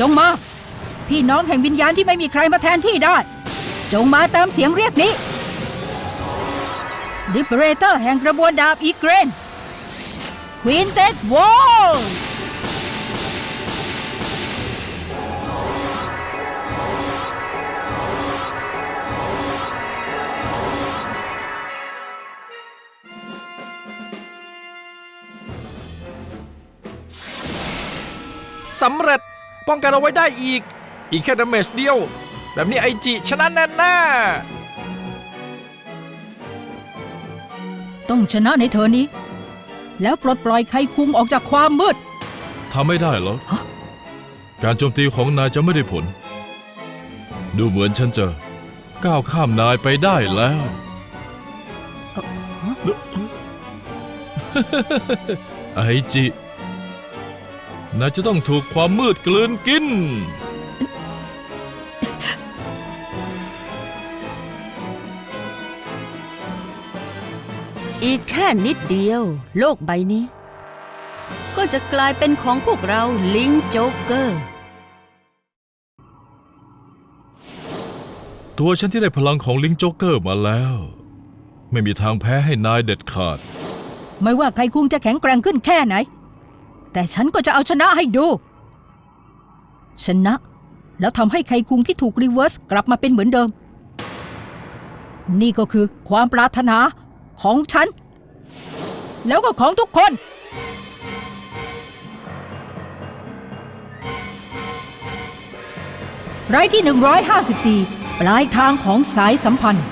จงมา พี่น้องแห่งวิญญาณที่ไม่มีใครมาแทนที่ได้ จงมาตามเสียงเรียกนี้ Liberator แห่งกระบวนดาบอีเกรน Quintet Wall สำเร็จ ป้องกันเอาไว้ได้อีก อีกแค่ดาเมจเดียว แบบนี้ไอจิชนะแน่แน่ต้องชนะในเธอนี้ แล้วปลดปล่อยไคคุงออกจากความมืดทำไม่ได้หรอกฮะ การโจมตีของนายจะไม่ได้ผล ดูเหมือนฉันจะก้าวข้ามนายไปได้แล้ว ไอจิ นายจะต้องถูกความมืดกลืนกิน อีกแค่นิดเดียว โลกใบนี้ ก็จะกลายเป็นของพวกเราลิงโจ๊กเกอร์ ตัวฉันที่ได้พลังของลิงโจ๊กเกอร์มาแล้ว ไม่มีทางแพ้ให้นายเด็ดขาด ไม่ว่าไคคุงจะแข็งแกร่งขึ้นแค่ไหน แต่ฉันก็จะเอาชนะให้ดู ชนะ แล้วทำให้ไคคุงที่ถูกรีเวิร์สกลับมาเป็นเหมือนเดิม นี่ก็คือความปรารถนาของฉัน แล้วก็ของทุกคนไรายที่ 154 ปลายทางของสายสัมพันธ์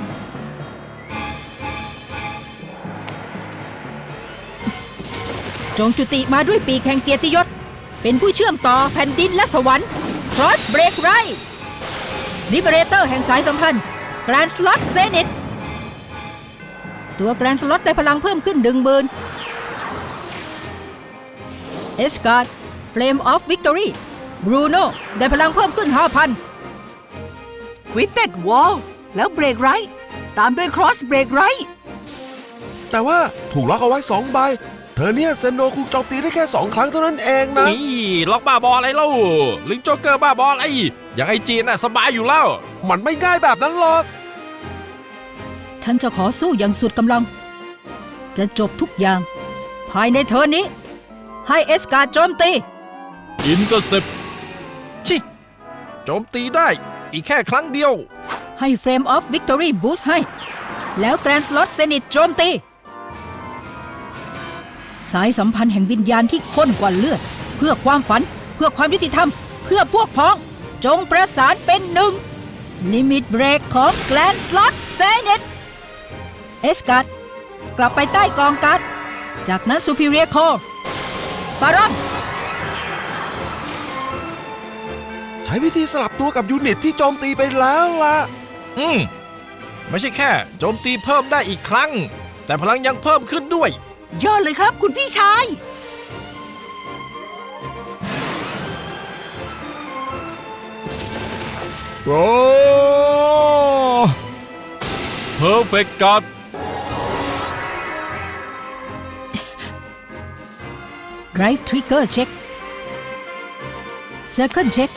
จงจุติมาด้วยปีกแห่งเกียรติยศ เป็นผู้เชื่อมต่อแผ่นดินและสวรรค์ Cross Break r i ลิเบเรเตอร์แห่งสายสัมพันธ์ Grand Slot Zenith ตัว Grand Slot ได้พลังเพิ่มขึ้นดึงบืนเอสการ์ด Flame of Victory Bruno ได้พลังเพิ่มขึ้น 5,000ควิตเต็ดวอลแล้วเบรกไรท์ตามด้วยครอสเบรกไรท์แต่ว่าถูกล็อกเอาไว้สองใบ เธอเนี่ยเซนโนคุกโจมตีได้แค่สองครั้งเท่านั้นเองนะ นี่ล็อกบ้าบออะไรเล่าลิงโจ๊กเกอร์บ้าบออะไรอย่างไอจีน่ะสบายอยู่แล้ว มันไม่ง่ายแบบนั้นหรอก ฉันจะขอสู้อย่างสุดกำลัง จะจบทุกอย่าง ภายในเทอร์นนี้ ให้เอสการ์ดโจมตี อินเตอร์เซปชิโจมตีได้ อีกแค่ครั้งเดียว ให้ Frame of Victory Boost ให้ แล้ว Grand Slot Zenith โจมตี สายสัมพันธ์แห่งวิญญาณที่ข้นกว่าเลือด เพื่อความฝัน เพื่อความยุติธรรม เพื่อพวกพ้อง จงประสานเป็นหนึ่ง ลิมิตเบรกของ Grand Slot Zenith เอสการ์ดกลับไปใต้กองการ์ดจากนั้น Superior Core ฟารอนใช้วิธีสลับตัวกับยูนิตที่โจมตีไปแล้วล่ะ อืม ไม่ใช่แค่ โจมตีเพิ่มได้อีกครั้ง แต่พลังยังเพิ่มขึ้นด้วย ยอดเลยครับคุณพี่ชาย โอ้เพอร์เฟกต์การ์ด Drive Trigger Check Second Check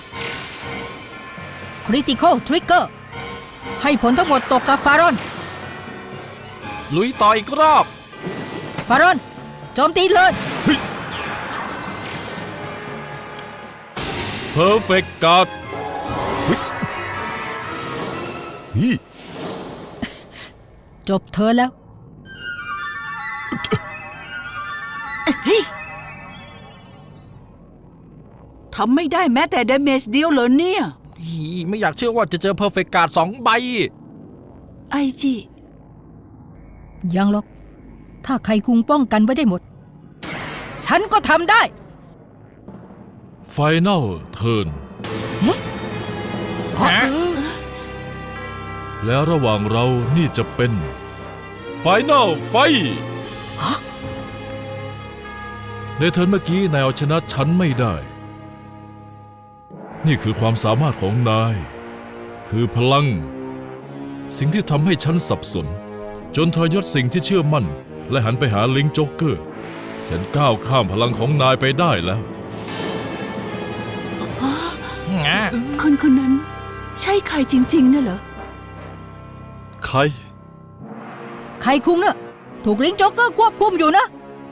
Critical Trigger ให้ผลทั้งหมดตกกับฟารอน ลุยต่ออีกรอบ ฟารอนโจมตีเลย เพอร์เฟกต์การ์ดจบเธอแล้ว ทำไม่ได้แม้แต่เดเมจเดียวเหรอเนี่ยอีไม่อยากเชื่อว่าจะเจอเพอร์เฟกต์การ์ดสองใบ ไอจิ ยังหรอก ถ้าใครคุงป้องกันไว้ได้หมด ฉันก็ทำได้ ไฟแนลเทิร์นฮะแล้วระหว่างเรานี่จะเป็นไฟแนลไฟในเทิร์นเมื่อกี้นายเอาชนะฉันไม่ได้ นี่คือความสามารถของนาย คือพลัง สิ่งที่ทำให้ฉันสับสน จนทรยศสิ่งที่เชื่อมั่น และหันไปหาลิงโจ๊กเกอร์ ฉันก้าวข้ามพลังของนายไปได้แล้วฮงาคนคนนั้น ใช่ใครจริง ๆน่ะเหรอ ใครไคคุงน่ะ ถูกลิงโจ๊กเกอร์ควบคุมอยู่นะ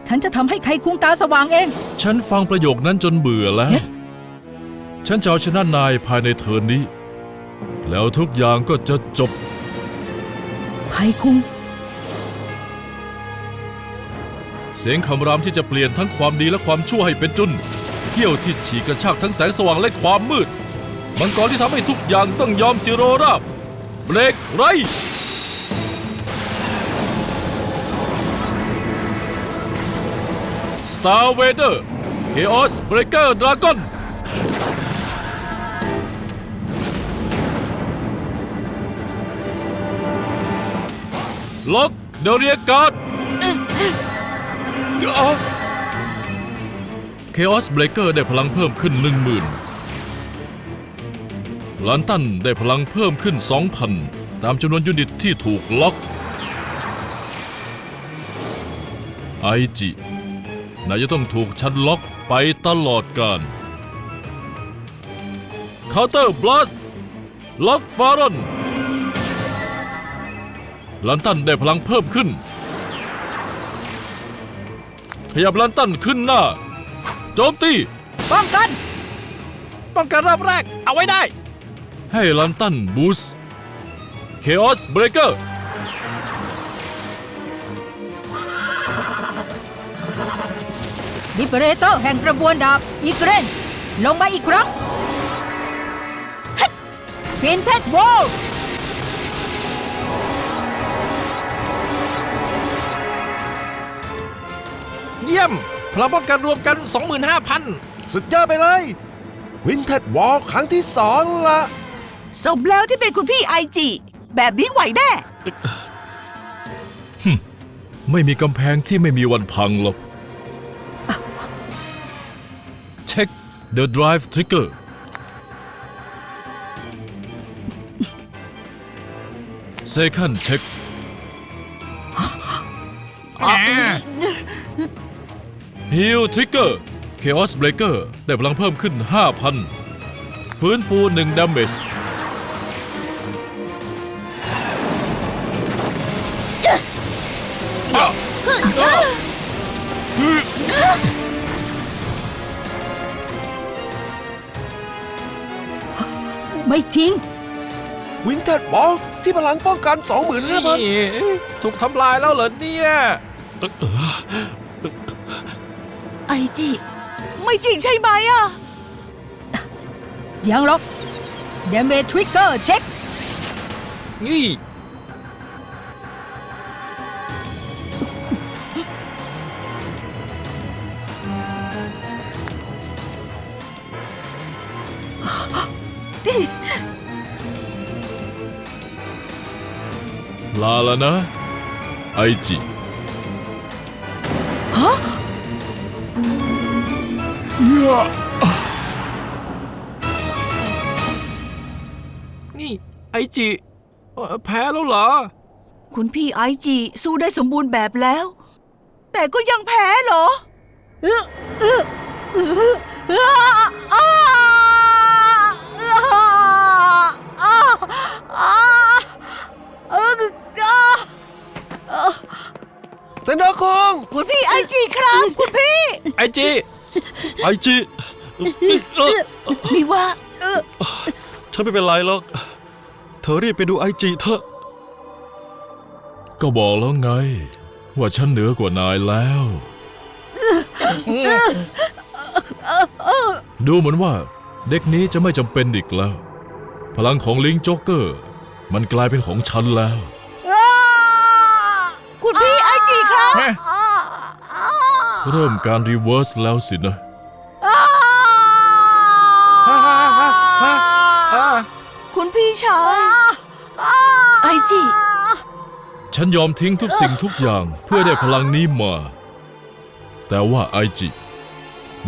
ฉันจะทำให้ไคคุงตาสว่างเอง ฉันฟังประโยคนั้นจนเบื่อแล้วเอ๊ะฉันจะเอาชนะนายภายในเทิร์นนี้ แล้วทุกอย่างก็จะจบไคคุง เสียงคำรามที่จะเปลี่ยนทั้งความดีและความชั่วให้เป็นจุนเขี้ยวที่ฉีกกระชากทั้งแสงสว่างและความมืด มังกรที่ทำให้ทุกอย่างต้องยอมสิโรราบเบรกไร Star Vader Chaos Breaker Dragon ล็อกเดเรียการ์ด Chaos Breaker ได้พลังเพิ่มขึ้น 10,000ลันตันได้พลังเพิ่มขึ้น 2,000 ตามจำนวนยูนิตที่ถูกล็อก ไอจินายจะต้องถูกชันล็อกไปตลอดการ Counter Blast ล็อกฟารอนลันตันได้พลังเพิ่มขึ้น ขยับลันตันขึ้นหน้า โจมตี ป้องกัน ป้องกันรอบแรก เอาไว้ได้ ให้ลันตันบูสเคออสเบรเกอร์ ลิเบเรเตอร์แห่งกระบวนดาบอีเกรนลงมาอีกครั้งฟินเทดโวล เยี่ยมพลังป้องกันรวมกัน 25,000 สุดยอดไปเลย วินเทจวอลครั้งที่สองละสมแล้วที่เป็นคุณพี่ไอจิแบบนี้ไหวแน่ ไม่มีกำแพงที่ไม่มีวันพังหรอก เช็ค The Drive Trigger เซคันเช็ค ฮิลทริกเกอร์ Chaos Breaker ได้พลังเพิ่มขึ้น 5,000 ฟื้นฟู1 damage ไม่จริง วินเทจวอลที่พลังป้องกัน 25,000นี่ถูกทำลายแล้วเหรอเนี่ย ไอจิ ไม่จริงใช่ไหมอะ ยังหรอกเดเมทริกเกอร์เช็ค นี่ลาแล้วนะ ไอจิ นี่ ไอจิเอ่อแพ้แล้วเหรอ คุณพี่ไอจิสู้ได้สมบูรณ์แบบแล้ว แต่ก็ยังแพ้เหรอเซนโดคงคุณพี่ไอจิครับ คุณพี่ ไอจิ ไอจิมีว่า ฉันไม่เป็นไรหรอก เธอรีบไปดูไอจิเถอะ ก็บอกแล้วไง ว่าฉันเหนือกว่านายแล้ว ดูเหมือนว่า เด็กนี้จะไม่จำเป็นอีกแล้ว พลังของลิงโจ๊กเกอร์ มันกลายเป็นของฉันแล้ว เริ่มการรีเวิร์สแล้วสินะฮ่าฮ่าฮ่าฮ่าฮ่าคุณพี่ชายไอจิฉันยอมทิ้งทุกสิ่งทุกอย่างเพื่อได้พลังนี้มา แต่ว่าไอจิ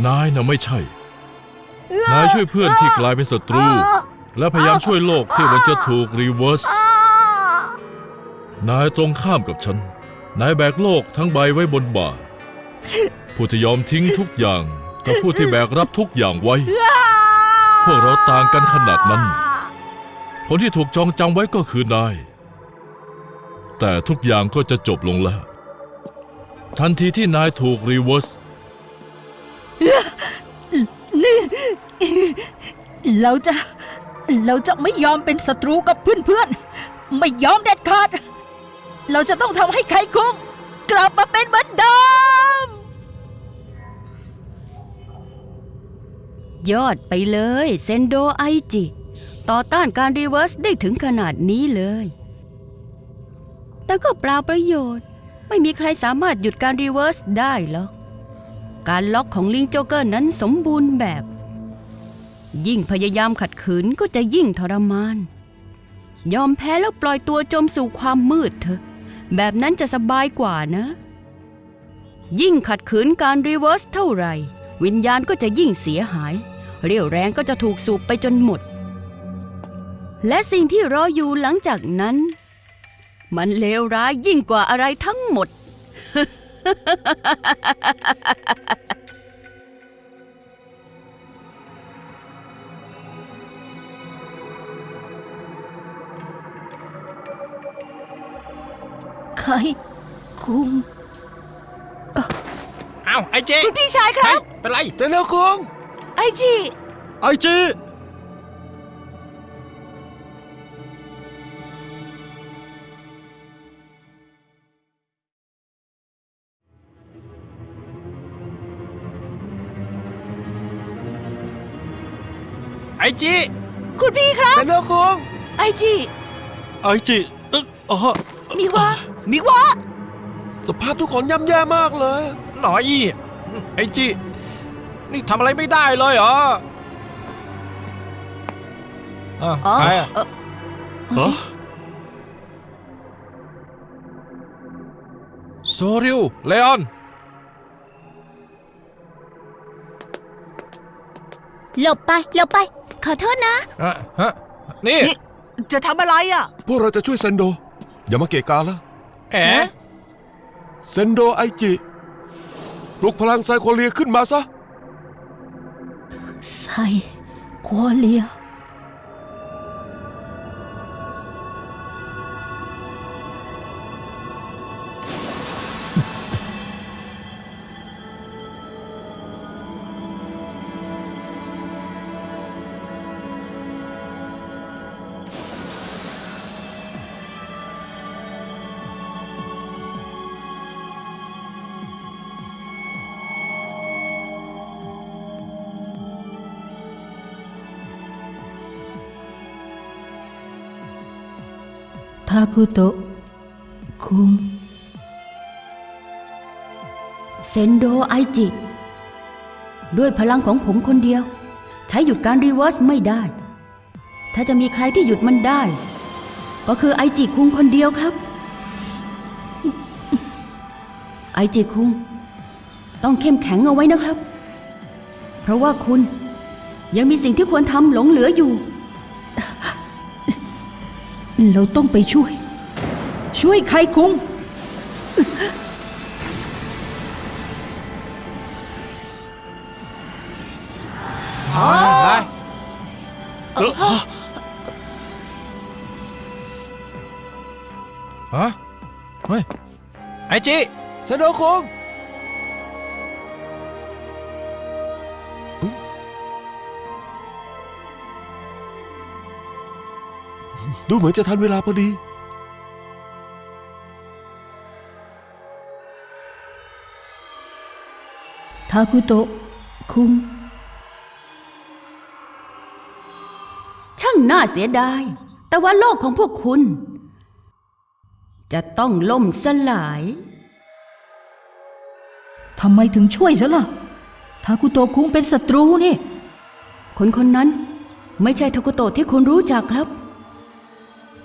นายน่ะไม่ใช่ นายช่วยเพื่อนที่กลายเป็นศัตรู และพยายามช่วยโลกที่มันจะถูกรีเวิร์ส นายตรงข้ามกับฉัน นายแบกโลกทั้งใบไว้บนบ่า ผู้ที่ยอมทิ้งทุกอย่าง กับผู้ที่แบกรับทุกอย่างไว้ พวกเราต่างกันขนาดนั้น คนที่ถูกจองจำไว้ก็คือนาย แต่ทุกอย่างก็จะจบลงแล้ว ทันทีที่นายถูกรีเวิร์สเราจะ เราจะไม่ยอมเป็นศัตรูกับเพื่อนๆ ไม่ยอมเด็ดขาด เราจะต้องทำให้ไคคุงกลับมาเป็นเหมือนเดิม ยอดไปเลยเซนโดไอจิ ต่อต้านการรีเวิร์สได้ถึงขนาดนี้เลย แต่ก็เปล่าประโยชน์ ไม่มีใครสามารถหยุดการรีเวิร์สได้หรอก การล็อกของลิงโจเกอร์นั้นสมบูรณ์แบบ ยิ่งพยายามขัดขืนก็จะยิ่งทรมาน ยอมแพ้แล้วปล่อยตัวจมสู่ความมืดเถอะ แบบนั้นจะสบายกว่านะ ยิ่งขัดขืนการรีเวิร์สเท่าไหร่วิญญาณก็จะยิ่งเสียหาย เรี่ยวแรงก็จะถูกสูบไปจนหมด และสิ่งที่รออยู่หลังจากนั้น มันเลวร้ายยิ่งกว่าอะไรทั้งหมดไคคุงอ้าวไอเจคุณพี่ชายครับ เฮ้ยเป็นไรเซนโนคุง ไอจีไอจีไอจีคุณพี่ครับเซนโนคุงไอจีไอจีอึ๊กอ๋อมิวะมิวะ สภาพทุกคนย่ำแย่มากเลย หน่อย ไอจี นี่ทำอะไรไม่ได้เลยเหรออะอ๋อใครอะเอ่อฮะโซริวเลออน หลบไปหลบไป ขอโทษนะ อะฮะ นี่นี่ จะทำอะไรอะ พวกเราจะช่วยเซนโด อย่ามาเกะกาละแหมเซนโดไอจิปลุกพลังไซโคเลียขึ้นมาซะ ไซกัว ทาคุโตะคุงเซนโดไอจิ ด้วยพลังของผมคนเดียว ใช้หยุดการรีเวิร์สไม่ได้ ถ้าจะมีใครที่หยุดมันได้ ก็คือไอจิคุงคนเดียวครับ ไอจิคุง ต้องเข้มแข็งเอาไว้นะครับ เพราะว่าคุณยังมีสิ่งที่ควรทำหลงเหลืออยู่ เราต้องไปช่วย ช่วยไคคุงฮะฮะเฮ้ยไอจีเซนโดคุง ดูเหมือนจะทันเวลาพอดี ทาคุโตะคุง ช่างน่าเสียดาย แต่ว่าโลกของพวกคุณ จะต้องล่มสลาย ทำไมถึงช่วยฉันล่ะ ทาคุโตะคุงเป็นศัตรูนี่ คนคนนั้นไม่ใช่ทากุโตะที่คุณรู้จักครับ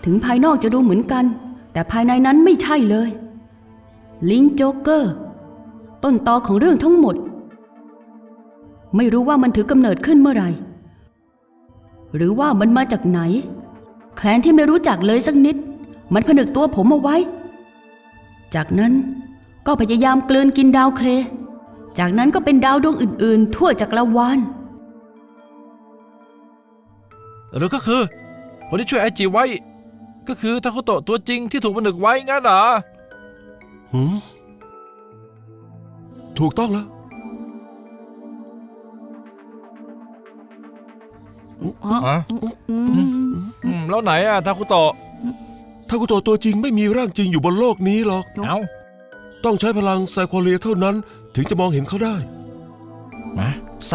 ถึงภายนอกจะดูเหมือนกัน แต่ภายในนั้นไม่ใช่เลย ลิงโจ๊กเกอร์ ต้นตอของเรื่องทั้งหมด ไม่รู้ว่ามันถือกำเนิดขึ้นเมื่อไหร่ หรือว่ามันมาจากไหน แคลนที่ไม่รู้จักเลยสักนิด มันผนึกตัวผมเอาไว้ จากนั้นก็พยายามกลืนกินดาวเคล จากนั้นก็เป็นดาวดวงอื่น ๆ ทั่วจักรวาลหรือก็คือคนที่ช่วยไอจิไว้ ก็คือทาคุโตะตัวจริงที่ถูกผนึกไว้งั้นเหรอหืมถูกต้องแล้วฮะอืมอืมแล้วไหนอะทาคุโตะถ้ากุโตะตัวจริงไม่มีร่างจริงอยู่บนโลกนี้หรอก เอ้าต้องใช้พลังไซโคเลียเท่านั้น ถึงจะมองเห็นเขาได้ มาไซ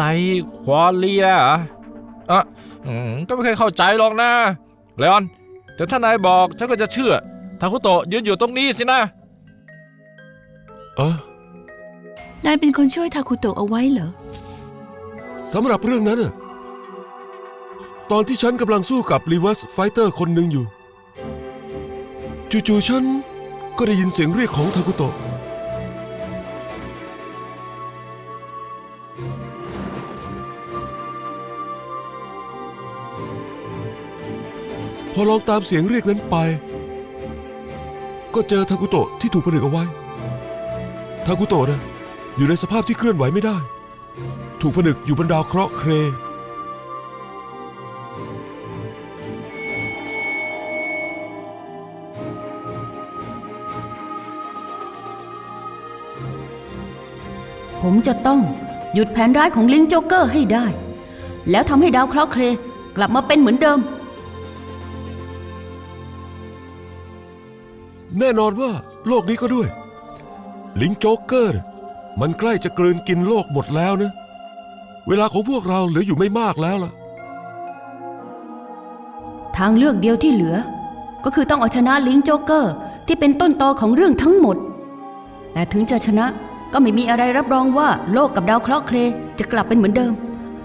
ควอเลียเหรออะอืมก็ไม่เคยเข้าใจหรอกนะเลออน แต่ถ้านายบอกฉันก็จะเชื่อทาคุโตะยืนอยู่ตรงนี้สินะ เออนายเป็นคนช่วยทาคุโตะเอาไว้เหรอ สำหรับเรื่องนั้นน่ะตอนที่ฉันกำลังสู้กับรีเวิร์สไฟเตอร์คนหนึ่งอยู่ จู่ๆฉันก็ได้ยินเสียงเรียกของทากุโตะ อลองตามเสียงเรียกนั้นไป ก็เจอทากุโตะที่ถูกผนึกเอาไว้ทากุโตะนะอยู่ในสภาพที่เคลื่อนไหวไม่ได้ ถูกผนึกอยู่บนดาวเคราะห์เคร ผมจะต้องหยุดแผนร้ายของลิงโจ๊กเกอร์ให้ได้ แล้วทำให้ดาวเคราะห์เคลย์กลับมาเป็นเหมือนเดิม แน่นอนว่าโลกนี้ก็ด้วย ลิงโจ๊กเกอร์ มันใกล้จะกลืนกินโลกหมดแล้วนะ เวลาของพวกเราเหลืออยู่ไม่มากแล้วล่ะ ทางเลือกเดียวที่เหลือ ก็คือต้องเอาชนะลิงโจ๊กเกอร์ ที่เป็นต้นตอของเรื่องทั้งหมด แต่ถึงจะชนะก็ไม่มีอะไรรับรองว่าโลกกับดาวเคราะห์เคลจะกลับเป็นเหมือนเดิม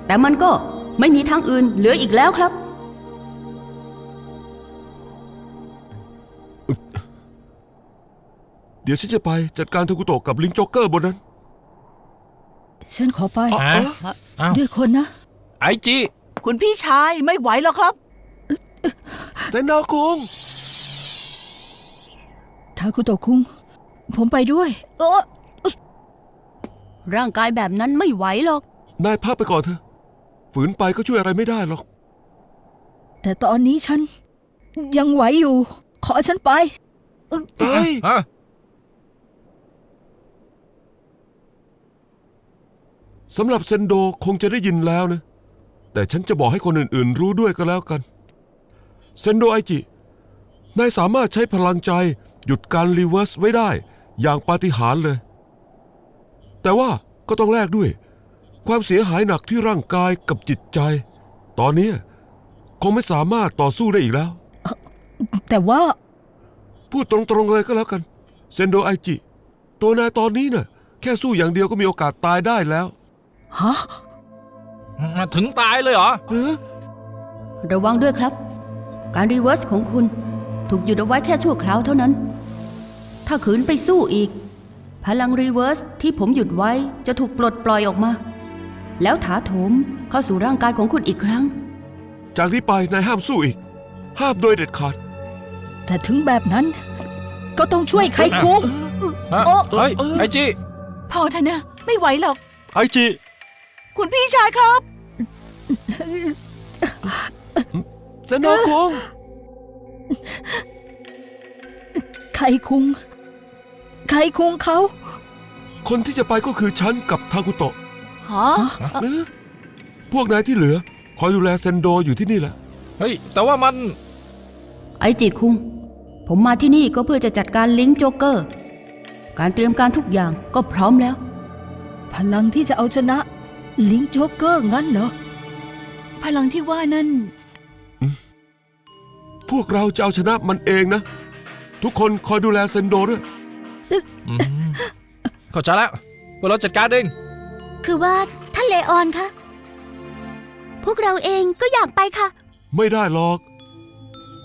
แต่มันก็ไม่มีทางอื่นเหลืออีกแล้วครับ เดี๋ยวฉันจะไปจัดการทากุโตะกับลิงโจ๊กเกอร์บนนั้น ฉันขอไปฮะเอ้าด้วยคนนะ ไอจิคุณพี่ชายไม่ไหวแล้วครับ เซนโนคุง ทาคุโตะคุง ผมไปด้วย โอ้ร่างกายแบบนั้นไม่ไหวหรอก นายพักไปก่อนเถอะ ฝืนไปก็ช่วยอะไรไม่ได้หรอก แต่ตอนนี้ฉัน ยังไหวอยู่ ขอฉันไป เอ้ย ฮะ สำหรับเซนโดคงจะได้ยินแล้วนะ แต่ฉันจะบอกให้คนอื่นๆ รู้ด้วยก็แล้วกัน เซนโดไอจิ นายสามารถใช้พลังใจหยุดการรีเวิร์สไว้ได้ อย่างปาฏิหาริย์เลย แต่ว่าก็ต้องแลกด้วย ความเสียหายหนักที่ร่างกายกับจิตใจ ตอนนี้คงไม่สามารถต่อสู้ได้อีกแล้ว แต่ว่า พูดตรงๆเลยก็แล้วกัน เซนโดไอจิ ตัวนายตอนนี้น่ะ แค่สู้อย่างเดียวก็มีโอกาสตายได้แล้ว ฮะถึงตายเลยเหรอเอ๊ะระวังด้วยครับ การรีเวิร์สของคุณ ถูกหยุดเอาไว้แค่ชั่วคราวเท่านั้น ถ้าขืนไปสู้อีก พลังรีเวิร์สที่ผมหยุดไว้จะถูกปลดปล่อยออกมา แล้วถาโถมเข้าสู่ร่างกายของคุณอีกครั้ง จากนี้ไปนายห้ามสู้อีก ห้ามโดยเด็ดขาด แต่ถึงแบบนั้นก็ต้องช่วยไขคุงฮะโอ้เฮ้ย ไอจิพอเถอะนะ ไม่ไหวหรอก ไอจิ คุณพี่ชายครับเซนโนคุงไขคุงไขคุงเขาคนที่จะไปก็คือฉันกับทากุโตะฮะเอ๊ะพวกนายที่เหลือ คอยดูแลเซนโดอยู่ที่นี่แหละ เฮ้ย แต่ว่ามัน ไอจิคุง ผมมาที่นี่ก็เพื่อจะจัดการลิงก์โจ๊กเกอร์ การเตรียมการทุกอย่างก็พร้อมแล้ว พลังที่จะเอาชนะ ลิงโจ๊กเกอร์งั้นเหรอ พลังที่ว่านั่น พวกเราจะเอาชนะมันเองนะ ทุกคนคอยดูแลเซนโดด้วย อืมเข้าใจแล้วพวกเราจัดการเองคือว่าท่านเลออนคะพวกเราเองก็อยากไปค่ะ ไม่ได้หรอก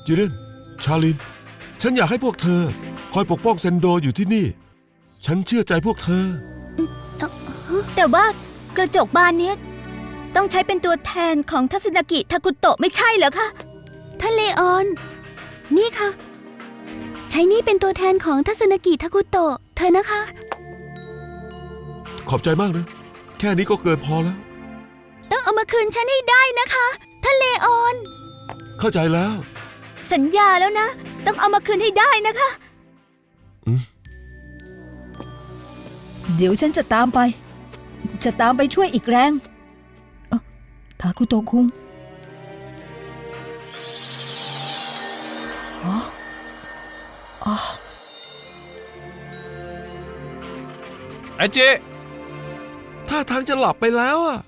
จิเรนชาลิน ฉันอยากให้พวกเธอ คอยปกป้องเซนโดอยู่ที่นี่ ฉันเชื่อใจพวกเธอ แต่ว่า กระจกบานเนี้ยต้องใช้เป็นตัวแทนของทัศนกิทากุโตะไม่ใช่เหรอคะท่านเลออน นี่ค่ะ ใช้นี่เป็นตัวแทนของทัศนกิทากุโตะเธอนะคะ ขอบใจมากนะ แค่นี้ก็เกินพอแล้ว ต้องเอามาคืนฉันให้ได้นะคะท่านเลออน เข้าใจแล้ว สัญญาแล้วนะ ต้องเอามาคืนให้ได้นะคะ เดี๋ยวฉันจะตามไป จะตามไปช่วยอีกแรงเอ้าทาคุโตคุงอ๋ออ๋อไอจิท่าทางจะหลับไปแล้วอะ